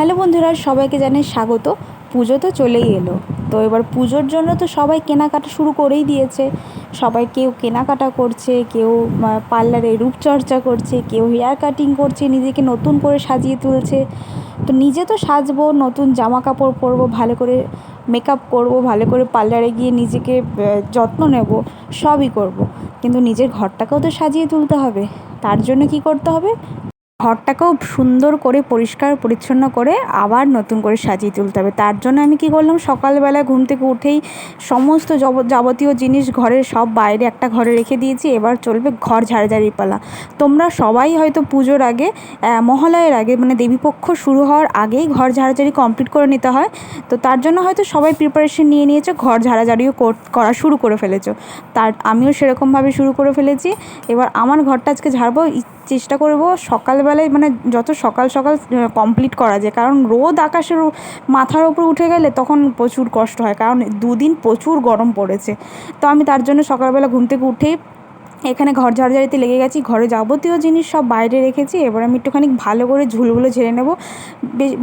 Hello বন্ধুরা, সবাইকে জানাই স্বাগত। পুজো তো চলেই এলো। তো এবার পুজোর জন্য তো সবাই কেনাকাটা শুরু করেই দিয়েছে। সবাই কেউ কেনাকাটা করছে, কেউ পার্লারে রূপচর্চা করছে, কেউ হেয়ার কাটিং করছে, নিজেকে নতুন করে সাজিয়ে তুলছে। তো নিজে তো সাজবো, নতুন জামা কাপড় পরবো, ভালো করে মেকআপ করব, ভালো করে পার্লারে গিয়ে নিজেকে যত্ন নেব, সবই করব। কিন্তু নিজের ঘরটাকেও তো সাজিয়ে তুলতে হবে। তার জন্য কি করতে হবে? ঘরটাকেও সুন্দর করে, পরিষ্কার, পরিচ্ছন্ন করে আবার নতুন করে সাজিয়ে তুলতে হবে। তার জন্য আমি কি করলাম? সকালবেলা ঘুম থেকে উঠেই সমস্ত যাবতীয় জিনিস ঘরের সব বাইরে একটা ঘরে রেখে দিয়েছি। এবার চলবে ঘর ঝাড়ঝাড়ির পালা। তোমরা সবাই হয়তো পুজোর আগে মহালয়ের আগে মানে দেবীপক্ষ শুরু হওয়ার আগেই ঘর ঝাড়াঝাড়ি কমপ্লিট করে নিতে হয়। তো তার জন্য হয়তো সবাই প্রিপারেশন নিয়ে নিয়েছো, ঘর ঝাড়াঝাড়িও কর- শুরু করে ফেলেছো। তার, আমিও সেরকমভাবে শুরু করে ফেলেছি। এবার আমার ঘরটা আজকে ঝাড়বো। চেষ্টা করব সকালবেলায় মানে যত সকাল সকাল কমপ্লিট করা যায়। কারণ রোদ আকাশের মাথার ওপর উঠে গেলে তখন প্রচুর কষ্ট হয়। কারণ দুদিন প্রচুর গরম পড়েছে। তো আমি তার জন্য সকালবেলা ঘুম থেকে উঠেই এখানে ঘর ঝাড়ঝাড়িতে লেগে গেছি, ঘরে যাবতীয় জিনিস সব বাইরে রেখেছি, এবার আমি একটুখানি ভালো করে ঝুলগুলো ঝেড়ে নেব।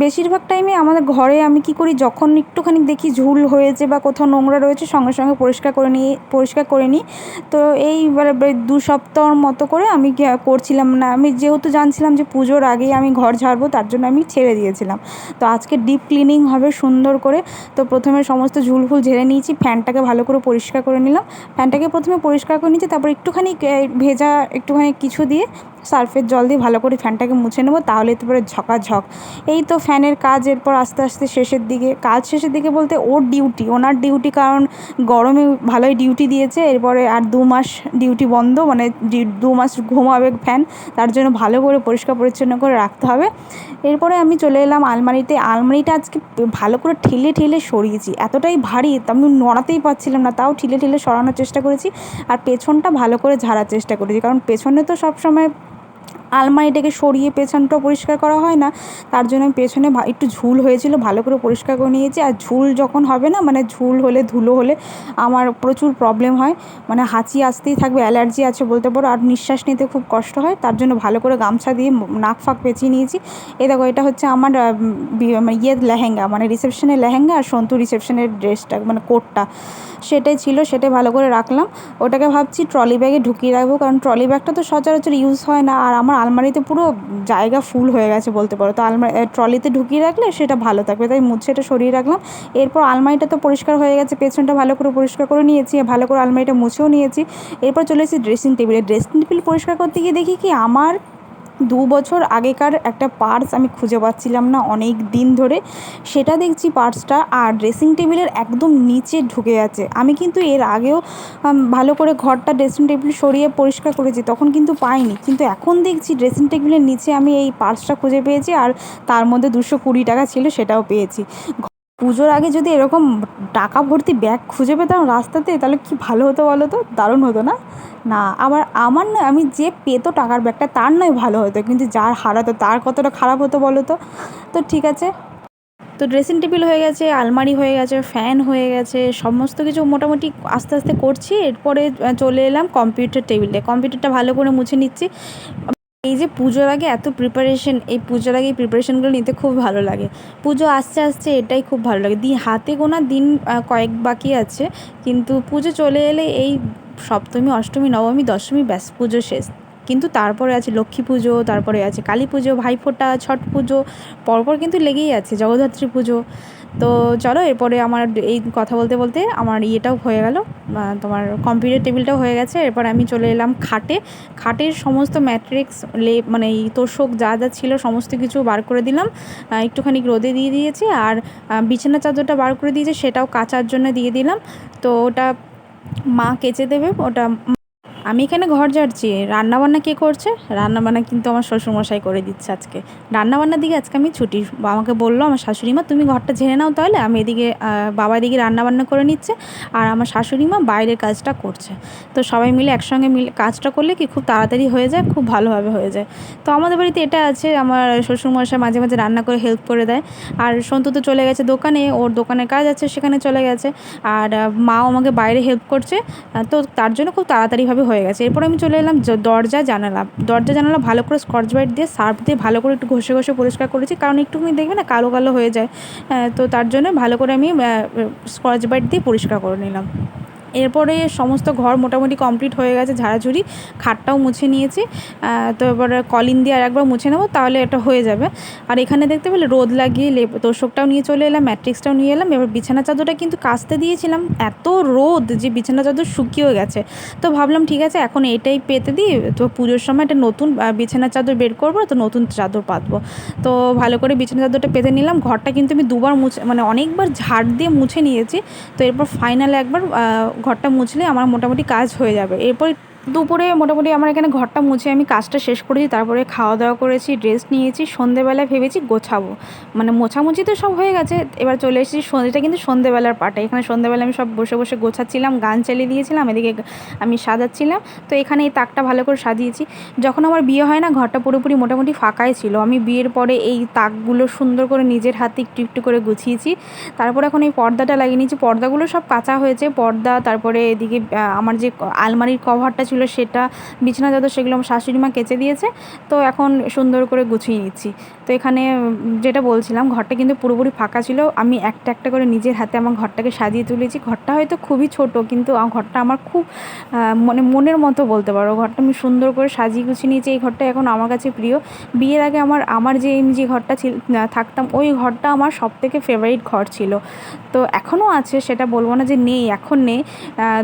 বেশিরভাগ টাইমে আমাদের ঘরে আমি কি করি, যখন একটুখানি দেখি ঝুল হয়েছে বা কোথাও নোংরা রয়েছে, সঙ্গে সঙ্গে পরিষ্কার করে নিয়ে, পরিষ্কার করে নিই। তো এইবার দু সপ্তাহর মতো করে আমি করছিলাম না, আমি যেহেতু জানছিলাম যে পুজোর আগেই আমি ঘর ঝাড়বো, তার জন্য আমি ছেড়ে দিয়েছিলাম। তো আজকে ডিপ ক্লিনিং হবে সুন্দর করে, তো প্রথমে সমস্ত ঝুল ফুল ঝেড়ে নিয়েছি ফ্যানটাকে ভালো করে পরিষ্কার করে নিলাম। ফ্যানটাকে প্রথমে পরিষ্কার করে নিয়েছি, তারপর একটুখানি আহ, ভেজা একটুখানি কিছু দিয়ে সার্ফের জল দিয়ে ভালো করে ফ্যানটাকে মুছে নেব তাহলে তো পরে ঝকাঝক। এই তো ফ্যানের কাজ এরপর আস্তে আস্তে শেষের দিকে। কাজ শেষের দিকে বলতে ওর ডিউটি ওনার ডিউটি কারণ গরমে ভালোই ডিউটি দিয়েছে এরপরে আর দু মাস ডিউটি বন্ধ মানে দু মাস ঘুমাবে ফ্যান তার জন্য ভালো করে পরিষ্কার পরিচ্ছন্ন করে রাখতে হবে। এরপরে আমি চলে এলাম আলমারিতে। আলমারিটা আজকে ভালো করে ঠেলে ঠেলে সরিয়েছি। এতটাই ভারী আমি নড়াতেই পারছিলাম না তাও ঠেলে ঠেলে সরানোর চেষ্টা করেছি। আর পেছনটা ভালো করে ঝাড়ার চেষ্টা করেছি। কারণ পেছনে তো সবসময় আলমারিটাকে সরিয়ে পেছনটাও পরিষ্কার করা হয় না। তার জন্য আমি পেছনে একটু ঝুল হয়েছিল, ভালো করে পরিষ্কার করে নিয়েছি। আর ঝুল যখন হবে না মানে ঝুল হলে, ধুলো হলে আমার প্রচুর প্রবলেম হয়। মানে হাঁচি আসতেই থাকবে, অ্যালার্জি আছে বলতে পারো। আর নিঃশ্বাস নিতে খুব কষ্ট হয়। তার জন্য ভালো করে গামছা দিয়ে নাক ফাঁক পেঁচিয়ে নিয়েছি। এ দেখো, এটা হচ্ছে আমার মানে ইয়ে লেহেঙ্গা মানে রিসেপশনের লেহেঙ্গা আর সন্তু রিসেপশনের ড্রেসটা মানে কোটটা। সেটাই ছিল সেটাই ভালো করে রাখলাম। ওটাকে ভাবছি ট্রলি ব্যাগে ঢুকিয়ে রাখব। কারণ ট্রলি ব্যাগটা তো সচরাচর ইউজ হয় না। আর আমার আলমারিতে পুরো জায়গা ফুল হয়ে গেছে বলতে পারো। তো আলমারি ট্রলিতে ঢুকিয়ে রাখলে সেটা ভালো থাকবে। তাই মুছে এটা সরিয়ে রাখলাম। এরপর আলমারিটা তো পরিষ্কার হয়ে গেছে, পেছনটা ভালো করে পরিষ্কার করে নিয়েছি, ভালো করে আলমারিটা মুছেও নিয়েছি। এরপর চলে এসেছি ড্রেসিং টেবিলে ড্রেসিং টেবিল পরিষ্কার করতে গিয়ে দেখি কি আমার দু বছর আগেকার একটা পার্স আমি খুঁজে পাচ্ছিলাম না অনেক দিন ধরে। সেটা দেখছি পার্সটা আর ড্রেসিং টেবিলের একদম নিচে ঢুকে আছে। আমি কিন্তু এর আগেও ভালো করে ঘরটা ড্রেসিং টেবিল সরিয়ে পরিষ্কার করেছি, তখন কিন্তু পাইনি। কিন্তু এখন দেখছি ড্রেসিং টেবিলের নিচে আমি এই পার্সটা খুঁজে পেয়েছি আর তার মধ্যে দুশো কুড়ি টাকা ছিল সেটাও পেয়েছি। পুজোর আগে যদি এরকম টাকা ভর্তি ব্যাগ খুঁজে পেতাম রাস্তাতে, তাহলে কি ভালো হতো বলো তো? দারুণ হতো না? না, আবার আমার নয়, আমি যে পেতো টাকার ব্যাগটা, তার নয় ভালো হতো, কিন্তু যার হারাতো তার কতটা খারাপ হতো বলো তো? তো ঠিক আছে। তো ড্রেসিং টেবিল হয়ে গেছে, আলমারি হয়ে গেছে ফ্যান হয়ে গেছে, সমস্ত কিছু মোটামুটি আস্তে আস্তে করছি। এরপরে চলে এলাম কম্পিউটার টেবিলে কম্পিউটারটা ভালো করে মুছে নিচ্ছি। এই যে পুজোর আগে এত প্রিপারেশন এই পুজোর আগে এই প্রিপারেশনগুলো নিতে খুব ভালো লাগে। পুজো আসছে আসছে, এটাই খুব ভালো লাগে। দিন হাতে গোনা দিন কয়েক বাকি আছে, কিন্তু পুজো চলে এলে এই সপ্তমী, অষ্টমী, নবমী, দশমী, ব্যাস পুজো শেষ। কিন্তু তারপরে আছে লক্ষ্মী পুজো, তারপরে আছে কালী পুজো, ভাইফোঁটা, ছট পুজো, পরপর কিন্তু লেগেই আছে জগদ্ধাত্রী পুজো। তো চলো এরপরে আমার এই কথা বলতে বলতে আমার ইয়েটাও হয়ে গেল তোমার কম্পিউটার টেবিলটাও হয়ে গেছে। এরপর আমি চলে এলাম খাটে। খাটের সমস্ত ম্যাট্রিক্স লে মানে এই তোষক যা যা ছিল সমস্ত কিছু বার করে দিলাম। একটুখানি রোদে দিয়ে দিয়েছি আর বিছানা চাদরটা বার করে দিয়েছি সেটাও কাচার জন্য দিয়ে দিলাম। তো ওটা মা কেচে দেবে, ওটা আমি এখানে ঘর ঝাড়ছি। রান্নাবান্না কে করছে? রান্নাবান্না কিন্তু আমার শ্বশুরমশাই করে দিচ্ছে আজকে। রান্নাবান্নার দিকে আজকে আমি ছুটি। আমাকে বলল, আমার শাশুড়ি মা তুমি ঘরটা ঝেড়ে নাও তাহলে। আমি এদিকে বাবা এদিকে রান্নাবান্না করে নিচ্ছে। আর আমার শাশুড়ি মা বাইরের কাজটা করছে। তো সবাই মিলে একসঙ্গে মিলে কাজটা করলে কি খুব তাড়াতাড়ি হয়ে যায়? খুব ভালোভাবে হয়ে যায়। তো আমাদের বাড়িতে এটা আছে। আমার শ্বশুরমশাই মাঝে মাঝে রান্না করে হেল্প করে দেয়। আর সন্তু তো চলে গেছে দোকানে। ওর দোকানের কাজ আছে, সেখানে চলে গেছে। আর মাও আমাকে বাইরে হেল্প করছে। তো তার জন্য খুব তাড়াতাড়িভাবে হয়ে হয়ে গেছে। এরপর আমি চলে এলাম দরজা জানালা। দরজা জানালা ভালো করে স্কচ ব্রাইট দিয়ে সার্ফ দিয়ে ভালো করে একটু ঘষে ঘষে পরিষ্কার করেছি। কারণ একটুখানি দেখবে না কালো কালো হয়ে যায়। তো তার জন্য ভালো করে আমি স্কচ ব্রাইট দিয়ে পরিষ্কার করে নিলাম। এরপরে সমস্ত ঘর মোটামুটি কমপ্লিট হয়ে গেছে, ঝাড়াঝুড়ি, খাটটাও মুছে নিয়েছি। তো এবারে কলিন দিয়ে আর একবার মুছে নেব, তাহলে এটা হয়ে যাবে। আর এখানে দেখতে পেলে রোদ লাগিয়ে লেপ, তোষকটাও নিয়ে চলে এলাম, ম্যাট্রিক্সটাও নিয়ে এলাম। এবার বিছানা চাদরটা কিন্তু কাচতে দিয়েছিলাম, এত রোদ যে বিছানা চাদর শুকিয়েও গেছে। তো ভাবলাম ঠিক আছে, এখন এটাই পেতে দিই, তো পুজোর সময় একটা নতুন বিছানা চাদর বের করব, তো নতুন চাদর পাতবো। তো ভালো করে বিছানা চাদরটা পেতে নিলাম, ঘরটা কিন্তু আমি দুবার মুছে মানে অনেকবার ঝাড় দিয়ে মুছে নিয়েছি। তো এরপর ফাইনালে একবার ঘরটা মুছলে আমার মোটামুটি কাজ হয়ে যাবে। এরপর দুপুরে মোটামুটি আমার এখানে ঘরটা মুছে আমি কাজটা শেষ করেছি, তারপরে খাওয়া দাওয়া করেছি ড্রেস নিয়েছি, সন্ধেবেলায় ভেবেছি গোছাবো। মানে মোছামুছি তো সব হয়ে গেছে, এবার চলে এসেছি সন্ধেটা কিন্তু সন্ধেবেলার পাটে এখানে সন্ধেবেলা আমি সব বসে বসে গোছাচ্ছিলাম, গান চালিয়ে দিয়েছিলাম, এদিকে আমি সাজাচ্ছিলাম। তো এখানে এই তাকটা ভালো করে সাজিয়েছি। যখন আমার বিয়ে হয় না, ঘরটা পুরোপুরি মোটামুটি ফাঁকাই ছিল। আমি বিয়ের পরে এই তাকগুলো সুন্দর করে নিজের হাতে একটু একটু করে গুছিয়েছি। তারপর এখন এই পর্দাটা লাগিয়ে নিয়েছি। পর্দাগুলো সব কাঁচা হয়েছে, পর্দা, তারপরে এদিকে আমার যে আলমারির কভারটা ছিল সেটা, বিছানা চাদর সেগুলো আমার শাশুড়ি মা কেচে দিয়েছে, তো এখন সুন্দর করে গুছিয়ে নিচ্ছি। তো এখানে যেটা বলছিলাম, ঘরটা কিন্তু পুরোপুরি ফাঁকা ছিল, আমি একটা একটা করে নিজের হাতে আমার ঘরটাকে সাজিয়ে তুলেছি। ঘরটা হয়তো খুবই ছোট, কিন্তু ঘরটা আমার খুব মানে মনের মতো বলতে পারো। ঘরটা আমি সুন্দর করে সাজিয়ে গুছিয়ে নিয়েছি, এই ঘরটা এখন আমার কাছে প্রিয়। বিয়ের আগে আমার আমার যে যে ঘরটা ছিল থাকতাম, ওই ঘরটা আমার সব থেকে ফেভারিট ঘর ছিল। তো এখনও আছে, সেটা বলব না যে নেই, এখন নেই।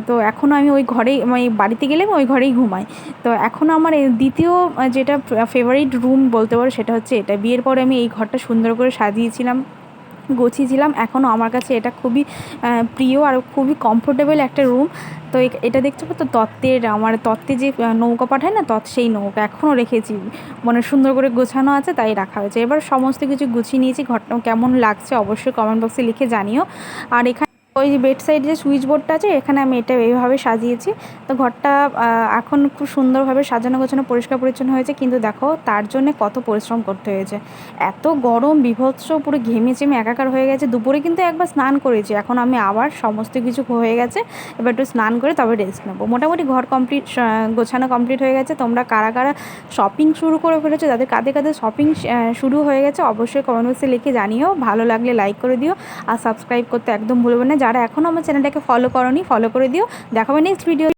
তো এখনও আমি ওই ঘরেই মানে বাড়িতে গেলে আমি ওই ঘরেই ঘুমাই তো এখনও আমার দ্বিতীয় যেটা ফেভারিট রুম বলতে পারো সেটা হচ্ছে এটা। বিয়ের পরে আমি এই ঘরটা সুন্দর করে সাজিয়েছিলাম, গুছিয়েছিলাম। এখনও আমার কাছে এটা খুবই প্রিয় আর খুবই কমফোর্টেবল একটা রুম তো এটা দেখতে তো তত্ত্বের, আমার তত্ত্বে যে নৌকা পাঠায় না, তত্ত্ব সেই নৌকা এখনও রেখেছি। মানে সুন্দর করে গোছানো আছে, তাই রাখা হয়েছে। এবার সমস্ত কিছু গুছিয়ে নিয়েছি ঘরটা কেমন লাগছে অবশ্যই কমেন্ট বক্সে লিখে জানিও। আর এখানে ওই যে বেড সাইড যে সুইচ বোর্ডটা আছে, এখানে আমি এটা এইভাবে সাজিয়েছি। তো ঘরটা এখন খুব সুন্দরভাবে সাজানো গোছানো, পরিষ্কার পরিচ্ছন্ন হয়েছে, কিন্তু দেখো তার জন্য কত পরিশ্রম করতে হয়েছে। এত গরম, বিভৎস, পুরো ঘেমে চেমে একাকার হয়ে গেছে। দুপুরে কিন্তু একবার স্নান করেছি, এখন আমি আবার সমস্ত কিছু হয়ে গেছে। এবার একটু স্নান করে তবে রেস্ট নেব। মোটামুটি ঘর কমপ্লিট গোছানো কমপ্লিট হয়ে গেছে। তোমরা কারা কারা শপিং শুরু করে ফেলেছো, যাদের কাঁধে কাঁধে শপিং শুরু হয়ে গেছে, অবশ্যই কমেন্ট বক্সে লিখে জানিও। ভালো লাগলে লাইক করে দিও। আর সাবস্ক্রাইব করতে একদম ভুলবে না। যারা এখনও আমার চ্যানেলটাকে ফলো করনি ফলো করে দিও। দেখাবে নেক্সট ভিডিও